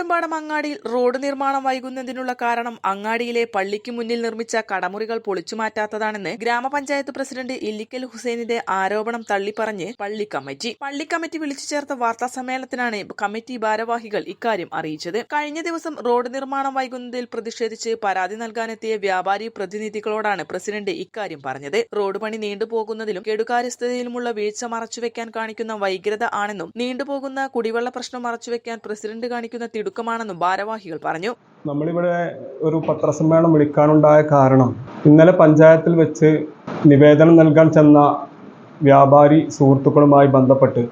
Pookkottumpadam അങ്ങാടിയിൽ road നിർമ്മാണം വൈകുന്നതിനുള്ള കാരണം അങ്ങാടിയിലെ പള്ളിക്ക് മുന്നിൽ നിർമ്മിച്ച കടമുറികൾ പൊളിച്ചുമാറ്റാത്തതാണെന്ന് ഗ്രാമപഞ്ചായത്ത് പ്രസിഡന്റ് ഇല്ലിക്കൽ ഹുസൈനിന്റെ ആരോപണം തള്ളിപ്പറഞ്ഞ് പള്ളി കമ്മിറ്റി. പള്ളി കമ്മിറ്റി വിളിച്ചു ചേർത്ത വാർത്താ കമ്മിറ്റി ഭാരവാഹികൾ ഇക്കാര്യം അറിയിച്ചത്. കഴിഞ്ഞ ദിവസം റോഡ് നിർമ്മാണം വൈകുന്നതിൽ പ്രതിഷേധിച്ച് പരാതി നൽകാനെത്തിയ വ്യാപാരി പ്രതിനിധികളോടാണ് പ്രസിഡന്റ് ഇക്കാര്യം പറഞ്ഞത്. റോഡ് പണി നീണ്ടുപോകുന്നതിലും കെടുകാര്യസ്ഥതയിലുമുള്ള വീഴ്ച മറച്ചുവെക്കാൻ കാണിക്കുന്ന വൈകൃത ആണെന്നും നീണ്ടുപോകുന്ന കുടിവെള്ള പ്രശ്നം മറച്ചുവെക്കാൻ പ്രസിഡന്റ് കാണിക്കുന്ന തിടുക്കമാണെന്നും ഭാരവാഹികൾ പറഞ്ഞു. നമ്മളിവിടെ ഒരു പത്രസമ്മേളനം വിളിക്കാനുണ്ടായ കാരണം ഇന്നലെ പഞ്ചായത്തിൽ വെച്ച് നിവേദനം നൽകാൻ ചെന്ന വ്യാപാരി സുഹൃത്തുക്കളുമായി ബന്ധപ്പെട്ട്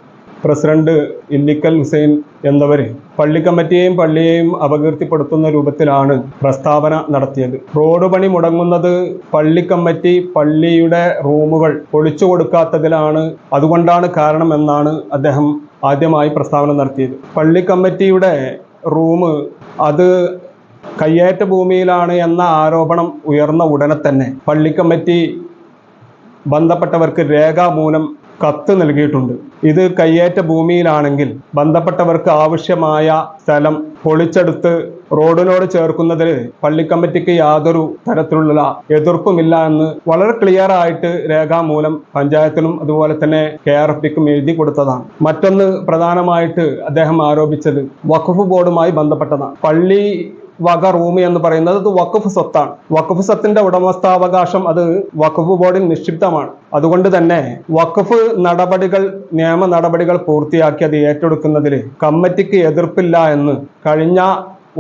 പ്രസിഡന്റ് ഇല്ലിക്കൽ ഹുസൈൻ എന്നിവർ പള്ളി കമ്മിറ്റിയെയും പള്ളിയെയും അപകീർത്തിപ്പെടുത്തുന്ന രൂപത്തിലാണ് പ്രസ്താവന നടത്തിയത്. റോഡ് പണി മുടങ്ങുന്നത് പള്ളി കമ്മിറ്റി പള്ളിയുടെ റൂമുകൾ പൊളിച്ചു കൊടുക്കാത്തതിലാണ് അതുകൊണ്ടാണ് കാരണമെന്നാണ് അദ്ദേഹം ആദ്യമായി പ്രസ്താവന നടത്തിയത്. പള്ളി കമ്മിറ്റിയുടെ റൂം. അത് കയ്യേറ്റ ഭൂമിയിലാണ് എന്ന ആരോപണം ഉയർന്ന ഉടനെ തന്നെ. പള്ളി കമ്മിറ്റി ബന്ധപ്പെട്ടവർക്ക് രേഖാമൂലം കത്ത് നൽകിയിട്ടുണ്ട്. ഇത് കയ്യേറ്റ ഭൂമിയിലാണെങ്കിൽ ബന്ധപ്പെട്ടവർക്ക് ആവശ്യമായ സ്ഥലം പൊളിച്ചെടുത്ത് റോഡിനോട് ചേർക്കുന്നതിൽ പള്ളി കമ്മിറ്റിക്ക് യാതൊരു തരത്തിലുള്ള എതിർപ്പുമില്ല എന്ന് വളരെ ക്ലിയർ ആയിട്ട് രേഖാമൂലം പഞ്ചായത്തിനും അതുപോലെ തന്നെ കെ ആർ എഫ് പിക്കും എഴുതി കൊടുത്തതാണ്. മറ്റൊന്ന് പ്രധാനമായിട്ട് അദ്ദേഹം ആരോപിച്ചത് വഖഫ് ബോർഡുമായി ബന്ധപ്പെട്ടതാണ്. പള്ളി വക റൂം എന്ന് പറയുന്നത് അത് വഖഫ് സ്വത്താണ്. വഖഫ് സ്വത്തിന്റെ ഉടമസ്ഥാവകാശം അത് വഖഫ് ബോർഡിൽ നിക്ഷിപ്തമാണ്. അതുകൊണ്ട് തന്നെ വഖഫ് നടപടികൾ നിയമ നടപടികൾ പൂർത്തിയാക്കി അത് ഏറ്റെടുക്കുന്നതിൽ കമ്മിറ്റിക്ക് എതിർപ്പില്ല എന്ന് കഴിഞ്ഞ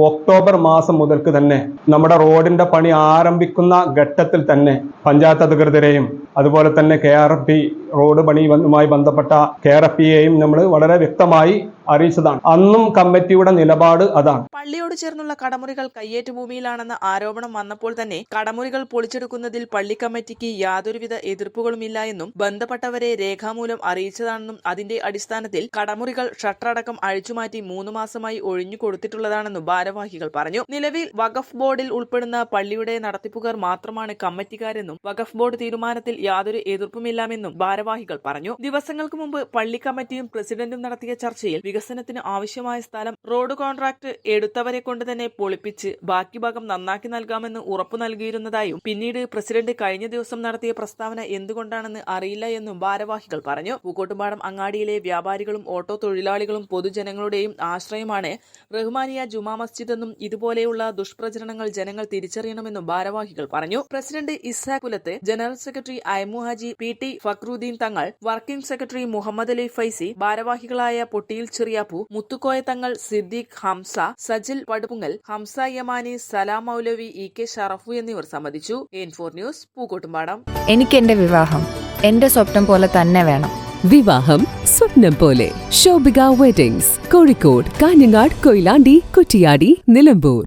ഒക്ടോബർ മാസം മുതൽക്ക് തന്നെ നമ്മുടെ റോഡിന്റെ പണി ആരംഭിക്കുന്ന ഘട്ടത്തിൽ തന്നെ പഞ്ചായത്ത് അധികൃതരെയും അതുപോലെ തന്നെ K R F P road പണിയുമായി ബന്ധപ്പെട്ട കെ ആർ എഫ് പിയെയും നമ്മൾ വളരെ വ്യക്തമായി അറിയിച്ചതാണ്. അന്നും കമ്മിറ്റിയുടെ നിലപാട് അതാണ്. പള്ളിയോട് ചേർന്നുള്ള കടമുറികൾ കയ്യേറ്റ ഭൂമിയിലാണെന്ന ആരോപണം വന്നപ്പോൾ തന്നെ കടമുറികൾ പൊളിച്ചെടുക്കുന്നതിൽ പള്ളി കമ്മിറ്റിക്ക് യാതൊരുവിധ എതിർപ്പുകളുമില്ല എന്നും ബന്ധപ്പെട്ടവരെ രേഖാമൂലം അറിയിച്ചതാണെന്നും അതിന്റെ അടിസ്ഥാനത്തിൽ കടമുറികൾ ഷട്ടറടക്കം അഴിച്ചുമാറ്റി മൂന്ന് മാസമായി ഒഴിഞ്ഞു കൊടുത്തിട്ടുള്ളതാണെന്നും ഭാരവാഹികൾ പറഞ്ഞു. നിലവിൽ വഖഫ് ബോർഡിൽ ഉൾപ്പെടുന്ന പള്ളിയുടെ നടത്തിപ്പുകാർ മാത്രമാണ് കമ്മിറ്റിക്കാരെന്നും വഖഫ് ബോർഡ് തീരുമാനത്തിൽ യാതൊരു എതിർപ്പുമില്ലാമെന്നും ഭാരവാഹികൾ പറഞ്ഞു. ദിവസങ്ങൾക്ക് മുമ്പ് പള്ളി കമ്മിറ്റിയും പ്രസിഡന്റും നടത്തിയ ചർച്ചയിൽ വികസനത്തിന് ആവശ്യമായ സ്ഥലം റോഡ് കോൺട്രാക്ട് എടുത്തവരെ കൊണ്ട് തന്നെ പൊളിപ്പിച്ച് ബാക്കി ഭാഗം നന്നാക്കി നൽകാമെന്ന് ഉറപ്പു നൽകിയിരുന്നതായും പിന്നീട് പ്രസിഡന്റ് കഴിഞ്ഞ ദിവസം നടത്തിയ പ്രസ്താവന എന്തുകൊണ്ടാണെന്ന് അറിയില്ല എന്നും ഭാരവാഹികൾ പറഞ്ഞു. പൂക്കോട്ടുംപാടം അങ്ങാടിയിലെ വ്യാപാരികളും ഓട്ടോ തൊഴിലാളികളും പൊതുജനങ്ങളുടെയും ആശ്രയമാണ് റഹ്മാനിയ ജുമാ മസ്ജിദ് എന്നും ഇതുപോലെയുള്ള ദുഷ്പ്രചരണങ്ങൾ ജനങ്ങൾ തിരിച്ചറിയണമെന്നും ഭാരവാഹികൾ പറഞ്ഞു. President Ishaq general secretary Ayamu Haji P T Fakhruddin Thangal working secretary Muhammad Ali Faizy ഭാരവാഹികളായ പൊട്ടിയിൽ ചെറിയാപ്പു മുത്തുക്കോയ തങ്ങൾ സിദ്ദീഖ് ഹംസ സജിൽ പടുപുങ്ങൽ ഹംസ യമാനി സലാം മൗലവി ഇ കെ ഷറഫു എന്നിവർ സംബന്ധിച്ചു. N four news Pookkottumpadam. എനിക്ക് എന്റെ വിവാഹം എന്റെ സ്വപ്നം പോലെ തന്നെ വേണം. വിവാഹം സ്വപ്നം പോലെ. ശോഭിക വെഡിങ്സ് കോഴിക്കോട് കാഞ്ഞങ്ങാട് കൊയിലാണ്ടി കുറ്റിയാടി നിലമ്പൂർ.